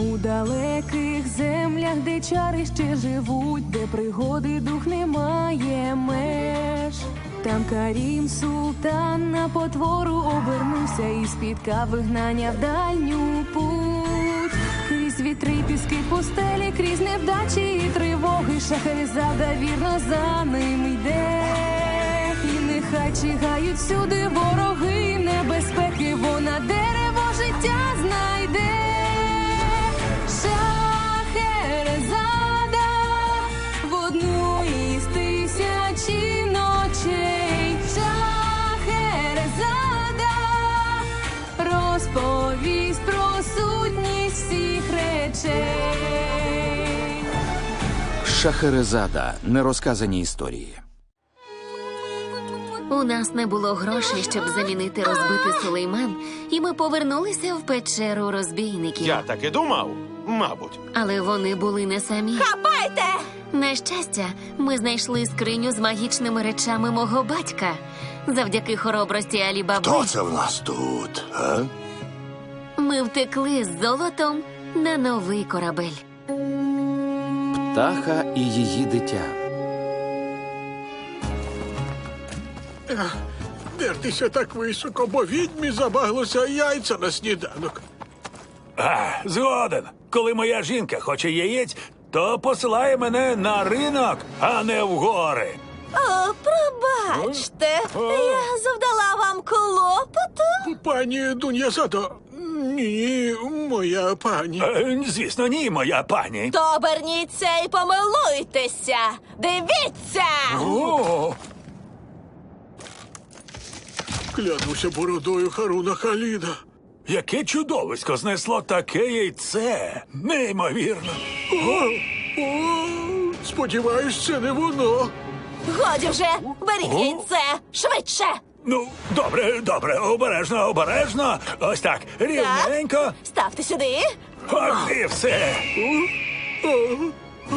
У далеких землях, де чари ще живуть, де пригоди дух не має меж. Там Карім султан на потвору обернувся і спіткав вигнання в дальню путь. Крізь вітри, піски пустелі, крізь невдачі і тривоги, шахерезада вірно за ним йде. І нехай чигають всюди вороги, небезпеки, вона дерево життя знайде. Шахерезада. Нерозказані історії. У нас не було грошей, щоб замінити розбитий сулейман, і ми повернулися в печеру розбійників. Я так і думав, мабуть. Але вони були не самі. Хапайте! На щастя, ми знайшли скриню з магічними речами мого батька. Завдяки хоробрості Алібаби Хто це в нас тут? А? ми втекли з золотом на новий корабель. Птаха і її дитя. Дертися так високо, бо відьмі забаглося яйця на сніданок. А, згоден. Коли моя жінка хоче яєць, то посилає мене на ринок, а не в гори. О, пробачте, я завдала вам клопоту. Пані Дуньязадо, ні, моя пані. Е, звісно, ні, моя пані. То оберніться і помилуйтеся. Дивіться! О, Клянуся бородою Харуна Халіда. яке чудовисько знесло таке яйце. Неймовірно. О, о, сподіваюсь, це не воно. Годі вже, беріть яйце, швидше. Ну, добре, добре, обережно, обережно. Ось так, рівненько. Ставте сюди. От і все.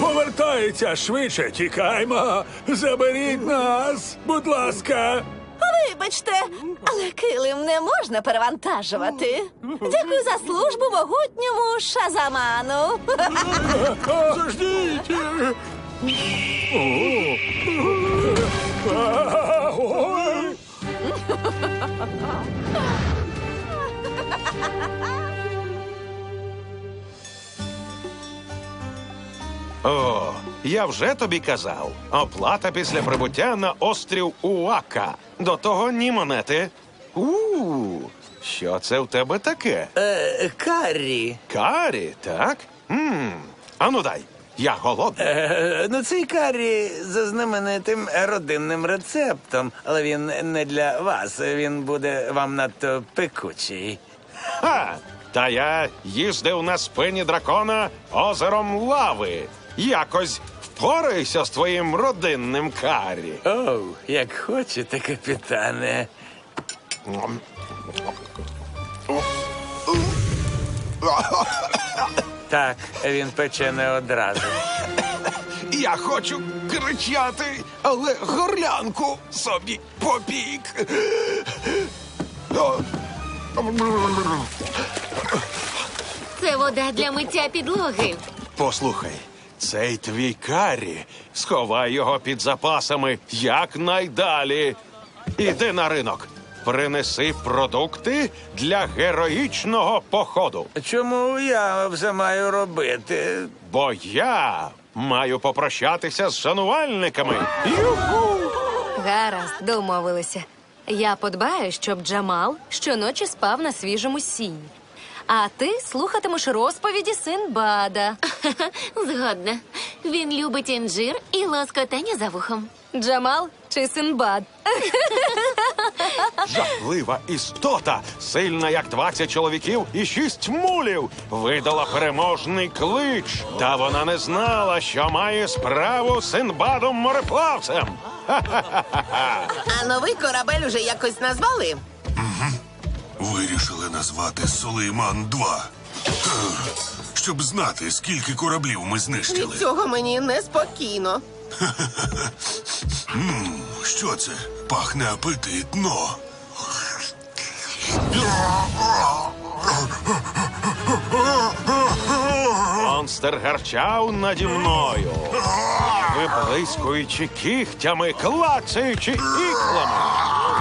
Повертається швидше, тікаймо. Заберіть нас, будь ласка. Вибачте, але килим не можна перевантажувати. Дякую за службу могутньому шазаману. Заждіть. О, я вже тобі казав. Оплата після прибуття на острів Уака. До того ні монети. у що це в тебе таке? Е, Каррі. Карі, так? Мм. Ану дай. Я голодний. Е, ну, цей каррі за знаменитим родинним рецептом, але він не для вас. Він буде вам надто пекучий. Ха! Та я їздив на спині дракона озером лави. Якось впорайся з твоїм родинним карі. Оу, як хочете, капітане. Так, він пече не одразу. Я хочу кричати, але горлянку собі попік. Це вода для миття підлоги. Послухай, цей твій карі. Сховай його під запасами якнайдалі. Іди на ринок. Принеси продукти для героїчного походу. Чому я все маю робити? Бо я маю попрощатися з шанувальниками. Юху! Гаразд, домовилися. Я подбаю, щоб Джамал щоночі спав на свіжому сіні. А ти слухатимеш розповіді Синбада. Згодна. Він любить інжир і лоскотання за вухом. Джамал чи Синбад? Жахлива істота, сильна як 20 чоловіків і шість мулів, видала переможний клич. Та вона не знала, що має справу з Синбадом мореплавцем. А новий корабель уже якось назвали? Вирішили назвати Сулейман 2 Щоб знати, скільки кораблів ми знищили. Від цього мені неспокійно. Що це? Пахне апетитно. монстр гарчав наді мною, виблискуючи кігтями, клацаючи іклами.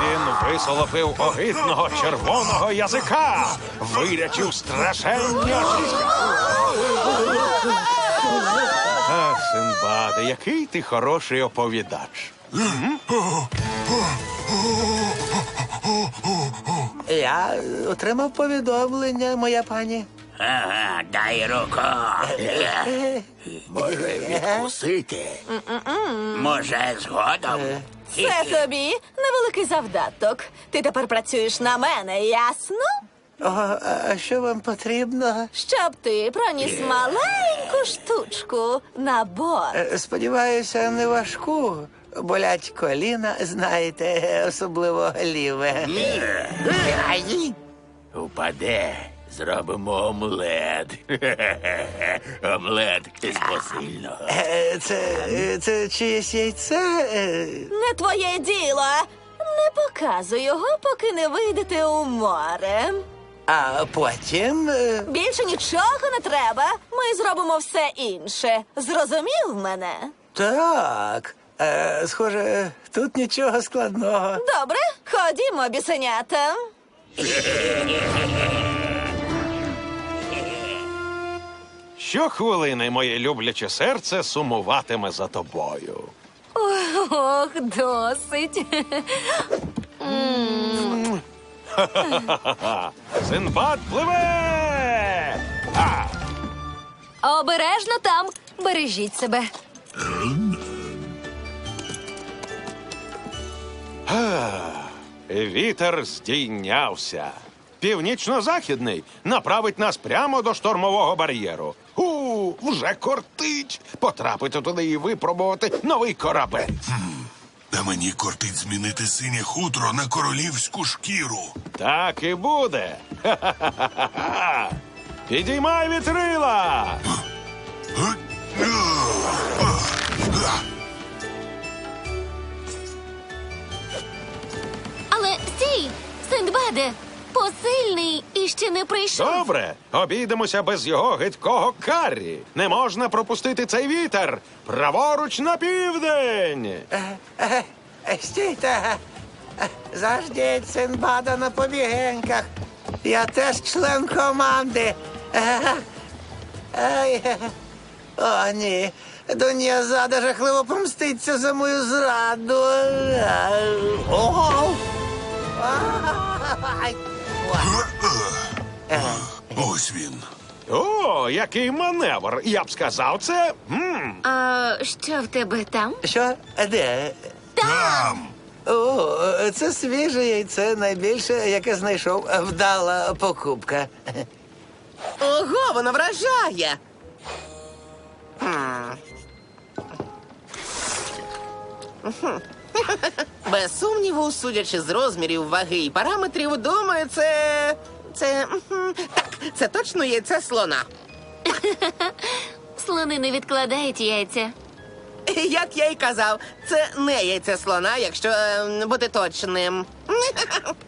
Він висолопив огидного червоного язика, вирячив страшенні очі. Ах, Синбаде, який ти хороший оповідач. Я отримав повідомлення, моя пані. Ага, дай руку. Може відкусити? Може, згодом? Це тобі невеликий завдаток. Ти тепер працюєш на мене, ясно? О, а що вам потрібно? Щоб ти проніс маленьку штучку на борт. Е, Сподіваюся, не важку. Болять коліна, знаєте, особливо ліве. Ай! Упаде. Зробимо омлет. Омлет із посильного. Е, Це, е, це чиєсь яйце? Е, Не твоє діло. Не показуй його, поки не вийдете у море. А потім. е, Більше нічого не треба. Ми зробимо все інше. Зрозумів мене? Так. Е, Схоже, тут нічого складного. Добре, ходімо, бісенята. Щохвилини моє любляче серце сумуватиме за тобою. Ох, досить. Синбад пливе! А, Обережно там. Бережіть себе. Вітер здійнявся. Північно-західний направить нас прямо до штормового бар'єру. У, вже кортить потрапити туди і випробувати новий корабель. Та мені кортить змінити синє хутро на королівську шкіру. Так і буде. Ха-ха-ха-ха-ха. Підіймай вітрила! Але стій, Синдбаде, посильний ще не прийшов. Добре, обійдемося без його гидкого карі. Не можна пропустити цей вітер. Праворуч на південь. Е, е, Стійте. Е, Заждіть Синбада на побігеньках. Я теж член команди. Е, ай, е. О, ні. Доньязада жахливо помститься за мою зраду. Е, О! Ай. Ось він. О, який маневр! Я б сказав це. м, А що в тебе там? Що? Де? Там. О, це свіже яйце, найбільше, яке знайшов вдала покупка. Ого, воно вражає. Без сумніву, судячи з розмірів, ваги і параметрів, думаю, це. Це. Так, це точно яйце слона. Слони не відкладають яйця. Як я й казав, це не яйце слона, якщо е, бути точним.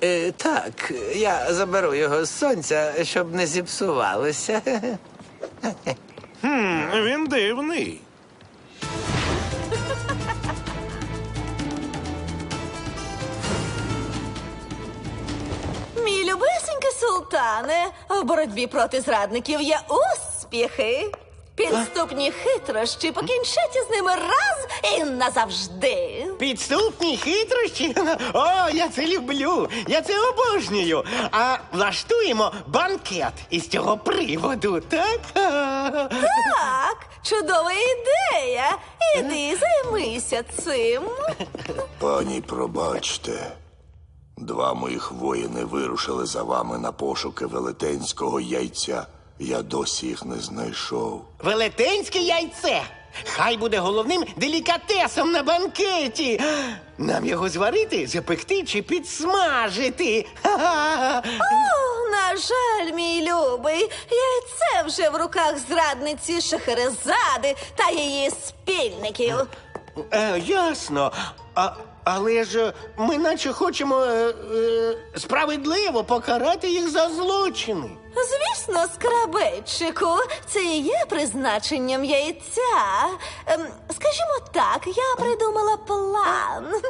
Е, так, я заберу його з сонця, щоб не зіпсувалося. Хм, він дивний. Мій любесенький султане, в боротьбі проти зрадників є успіхи. Підступні хитрощі покінчать з ними раз і назавжди. Підступні хитрощі? О, я це люблю. Я це обожнюю. А влаштуємо банкет із цього приводу, так? Так, чудова ідея. Іди займися цим. Пані, пробачте. Два моїх воїни вирушили за вами на пошуки велетенського яйця. Я досі їх не знайшов. Велетенське яйце. Хай буде головним делікатесом на банкеті. Нам його зварити, запекти чи підсмажити. О, на жаль, мій любий, яйце вже в руках зрадниці Шахерезади та її спільників. Е, ясно. А Але ж е, ми наче хочемо е, е, справедливо покарати їх за злочини. Звісно, скрабейчику, це і є призначенням яйця. Ем, скажімо так, я придумала план.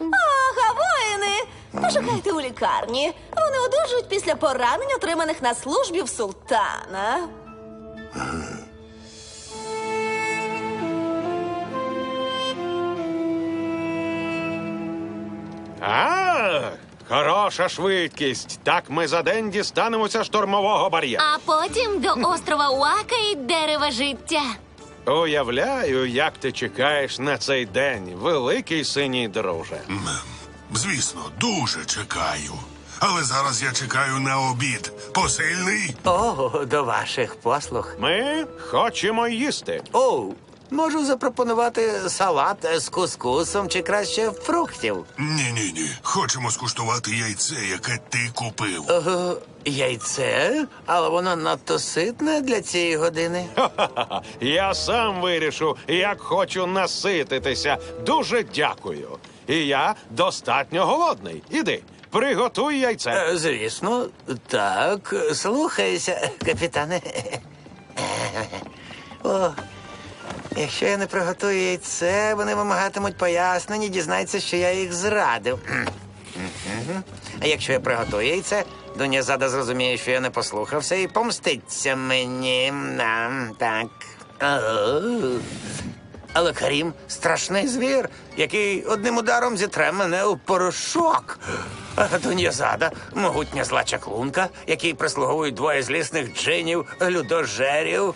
Ага, воїни! Пошукайте у лікарні. Вони одужують після поранень, отриманих на службі в султана. А, хороша швидкість. Так ми за день дістанемося штормового бар'єру. А потім до острова Уака і дерева життя. Уявляю, як ти чекаєш на цей день, великий синій друже. Звісно, дуже чекаю. Але зараз я чекаю на обід. Посильний? О, до ваших послуг. Ми хочемо їсти. О, можу запропонувати салат з кускусом чи краще фруктів. Ні, ні, ні. Хочемо скуштувати яйце, яке ти купив. Е, яйце, але воно надто ситне для цієї години. Ха-ха-ха. Я сам вирішу, як хочу насититися. Дуже дякую. І я достатньо голодний. Іди, приготуй яйце. Е, Звісно, так. Слухайся, капітане. О, якщо я не приготую яйце, вони вимагатимуть пояснень і дізнаються, що я їх зрадив. А якщо я приготую яйце, Дуня зада зрозуміє, що я не послухався і помститься мені. Нам так. Але Карім страшний звір, який одним ударом зітре мене у порошок. А Дуньязада – могутня зла чаклунка, якій прислуговують двоє злісних джинів, людожерів.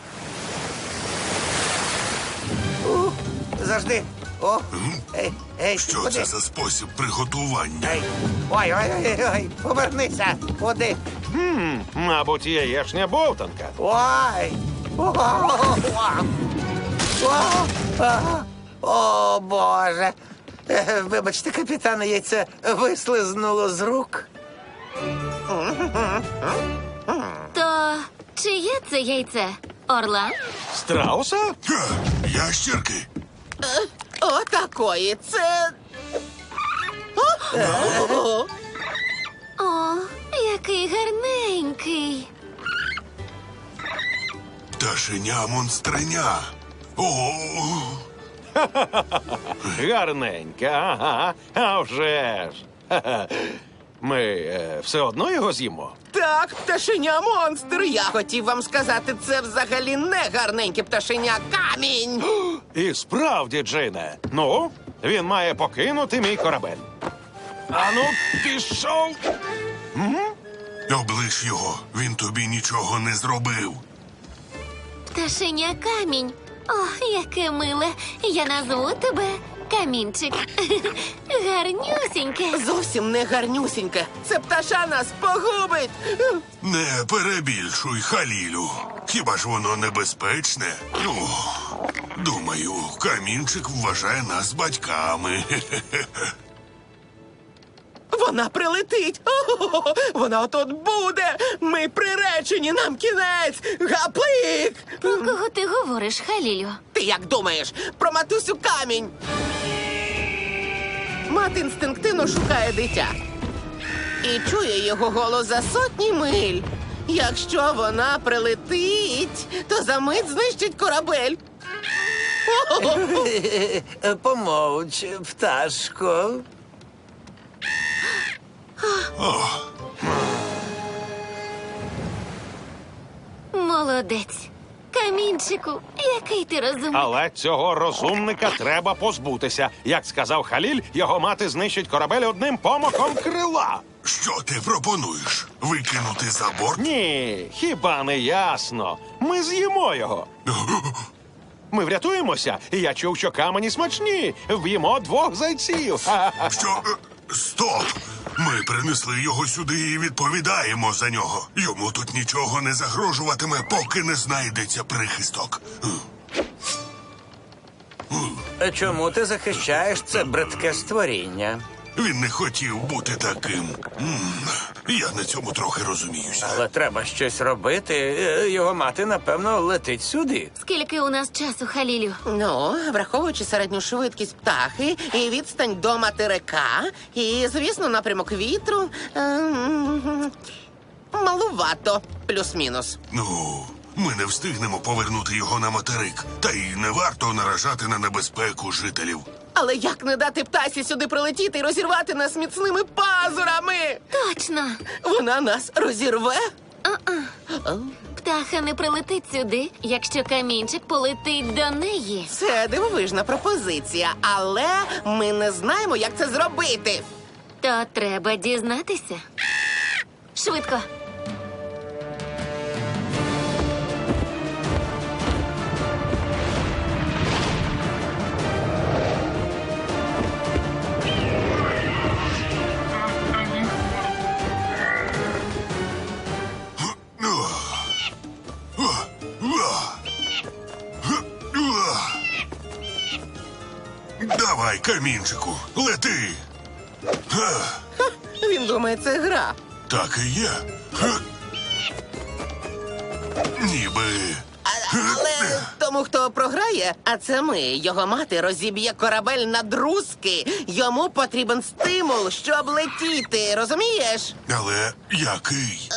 Завжди. О, ей, ей, Що куди? це за спосіб приготування? Ей, ой, ой, ой, ой, повернися, куди? Хм, мабуть, яєчня бовтанка. Ой! О, о, о, о, О, Боже! Е, Вибачте, капітане, яйце вислизнуло з рук. То чиє це яйце? Орла? Страуса? Ха, ящерки. О, такої. Це. О, О, який гарненький. Пташеня монстреня. О, Гарненька, ага. А вже ж. Ха-ха. Ми е, все одно його з'їмо. Так, пташеня монстр. Я хотів вам сказати, це взагалі не гарненьке пташеня камінь. І справді, Джине. Ну, він має покинути мій корабель. Ану, пішов. облиш його. Він тобі нічого не зробив. Пташеня камінь. О, яке миле. Я назву тебе камінчик. Гарнюсіньке. Зовсім не гарнюсіньке. Це пташа нас погубить. Не перебільшуй, Халілю. Хіба ж воно небезпечне? Ну, думаю, камінчик вважає нас батьками. Вона прилетить. О, вона отут буде. Ми приречені, нам кінець. Гаплик. Про кого ти говориш, Халілю? Ти як думаєш про матусю камінь? Мати інстинктивно шукає дитя і чує його голос за сотні миль. Якщо вона прилетить, то за мить знищить корабель. Помовч, пташко. Молодець. Камінчику, який ти розумний. Але цього розумника треба позбутися. Як сказав Халіль, його мати знищить корабель одним помахом крила. Що ти пропонуєш? Викинути за борт? Ні, хіба не ясно. Ми з'їмо його. Ми врятуємося, я чув, що камені смачні. Вб'ємо двох зайців. Що? Е, Стоп! Ми принесли його сюди і відповідаємо за нього. Йому тут нічого не загрожуватиме, поки не знайдеться прихисток. Чому ти захищаєш це бридке створіння? Він не хотів бути таким. М, Я на цьому трохи розуміюся. Але треба щось робити. Е, Його мати, напевно, летить сюди. Скільки у нас часу, Халілю? Ну, враховуючи середню швидкість птахи і відстань до материка, і, звісно, напрямок вітру. ем, Малувато, плюс-мінус. Ну, ми не встигнемо повернути його на материк, та й не варто наражати на небезпеку жителів. Але як не дати птасі сюди прилетіти і розірвати нас міцними пазурами? Точно! Вона нас розірве? А-а. Птаха не прилетить сюди, якщо камінчик полетить до неї. Це дивовижна пропозиція, але ми не знаємо, як це зробити. То треба дізнатися. Швидко. Камінчику, лети. Га, Він думає, це гра. Так і є. Га. Ніби. Але тому, хто програє, а це ми, його мати розіб'є корабель на друзки. Йому потрібен стимул, щоб летіти. Розумієш? Але який?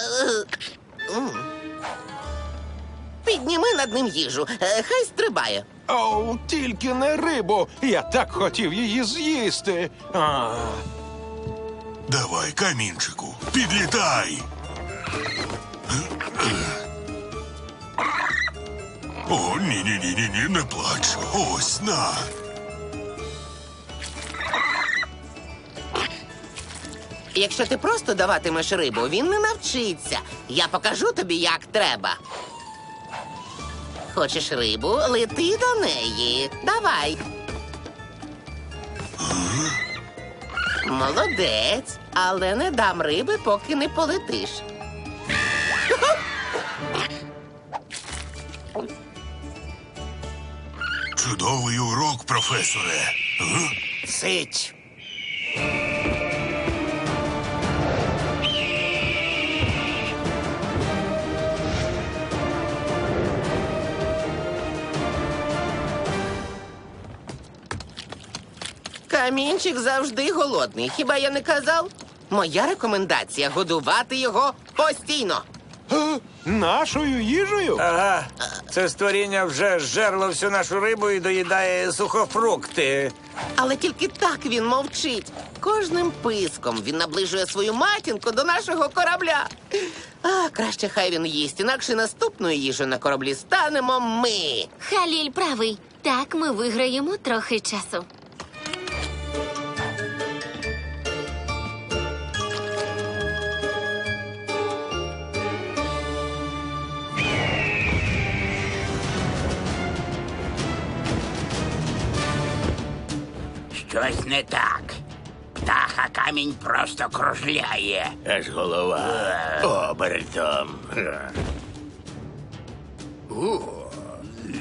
Підніми над ним їжу. Е, Хай стрибає. Оу, тільки не рибу. Я так хотів її з'їсти. А, Давай, камінчику, підлітай. О, ні, ні, ні, ні, ні, не плач. Ось на. Якщо ти просто даватимеш рибу, він не навчиться. Я покажу тобі, як треба. Хочеш рибу? Лети до неї. Давай. Молодець, але не дам риби, поки не полетиш. Чудовий урок, професоре. Га? Камінчик завжди голодний. Хіба я не казав? Моя рекомендація годувати його постійно. нашою їжею? Ага. Це створіння вже зжерло всю нашу рибу і доїдає сухофрукти. Але тільки так він мовчить. Кожним писком він наближує свою матінку до нашого корабля. А краще хай він їсть, інакше наступною їжею на кораблі станемо ми. Халіль правий. Так ми виграємо трохи часу. Щось не так. Птаха камінь просто кружляє. Аж голова обертом.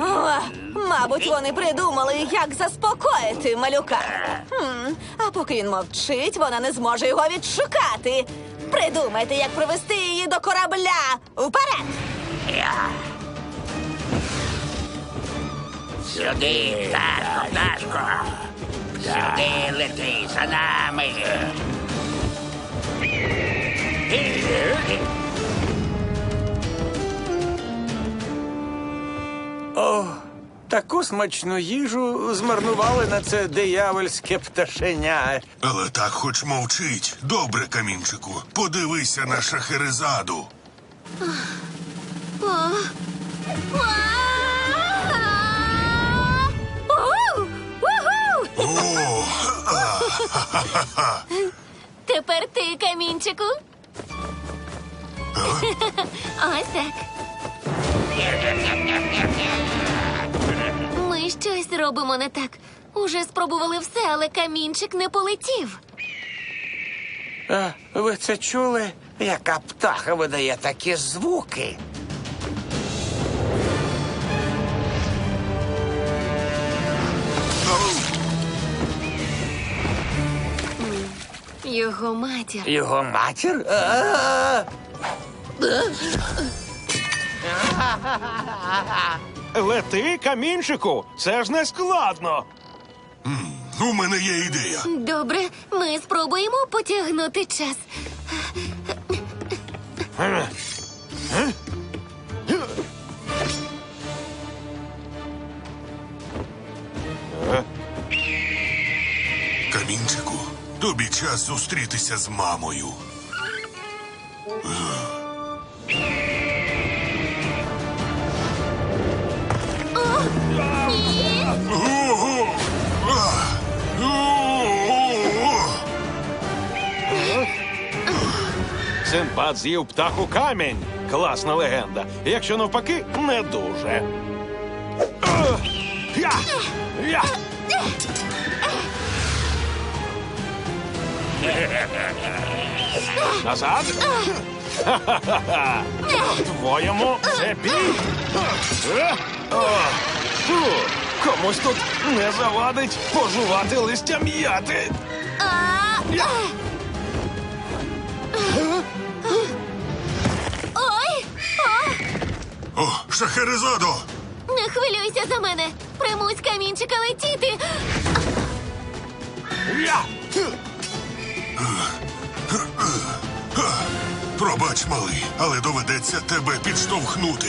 О, мабуть, вони придумали, як заспокоїти малюка. Хм, а поки він мовчить, вона не зможе його відшукати. Придумайте, як привести її до корабля. Вперед! Я. Сюди, пташко, пташко. Сюди лети за нами. О, таку смачну їжу змарнували на це диявольське пташеня. Але так хоч мовчить. Добре, камінчику. Подивися на шахерезаду. Уху! О, Тепер ти, камінчику. Ось так. Ми щось робимо не так. Уже спробували все, але камінчик не полетів. А, ви це чули? Яка птаха видає такі звуки? Його матір. Його матір? Лети, камінчику, це ж не складно. У мене є ідея. Добре, ми спробуємо потягнути час. Тобі час зустрітися з мамою. О! Синбад з'їв птаху камінь. Класна легенда. Якщо навпаки, не дуже. Я! Я! Назад! Ха-ха-ха! По-твоєму, це бій! О, фу, Комусь тут не завадить пожувати листя м'яти. Ой! О! О, Шахерезадо! Не хвилюйся за мене! Примусь камінчика летіти! Я! Пробач, малий, але доведеться тебе підштовхнути.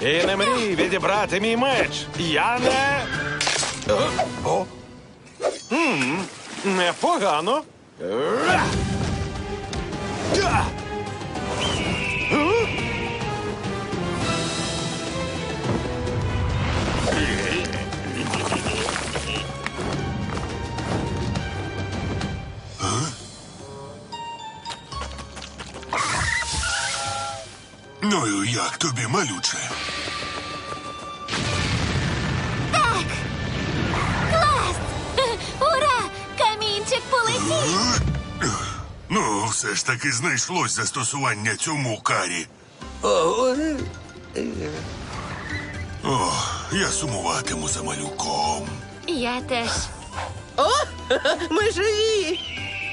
І не мрій відібрати мій меч. Я не. О. М, Непогано. Е. Ну і як тобі, малюче? Так! Клас! Ура! Камінчик полетів! Ну, все ж таки знайшлось застосування цьому карі. О, е, О, я сумуватиму за малюком. Я теж. О, ми живі!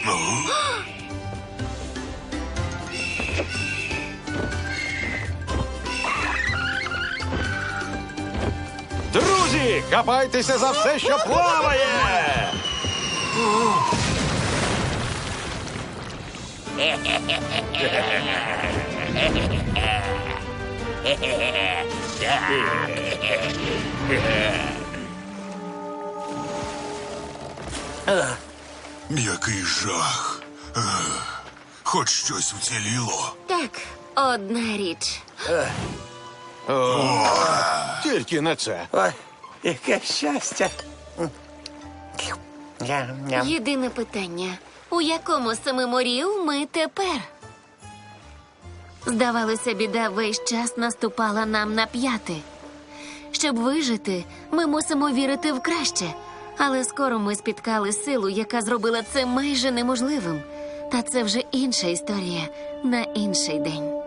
Ну, Друзі, хапайтеся за все, що плаває. який жах. Ех, Хоч щось вціліло. Так, одна річ. Тільки не це. ой, яке щастя. Єдине питання: у якому з морів ми тепер? Здавалося, біда весь час наступала нам на п'яти. Щоб вижити, ми мусимо вірити в краще. Але скоро ми спіткали силу, яка зробила це майже неможливим. Та це вже інша історія на інший день.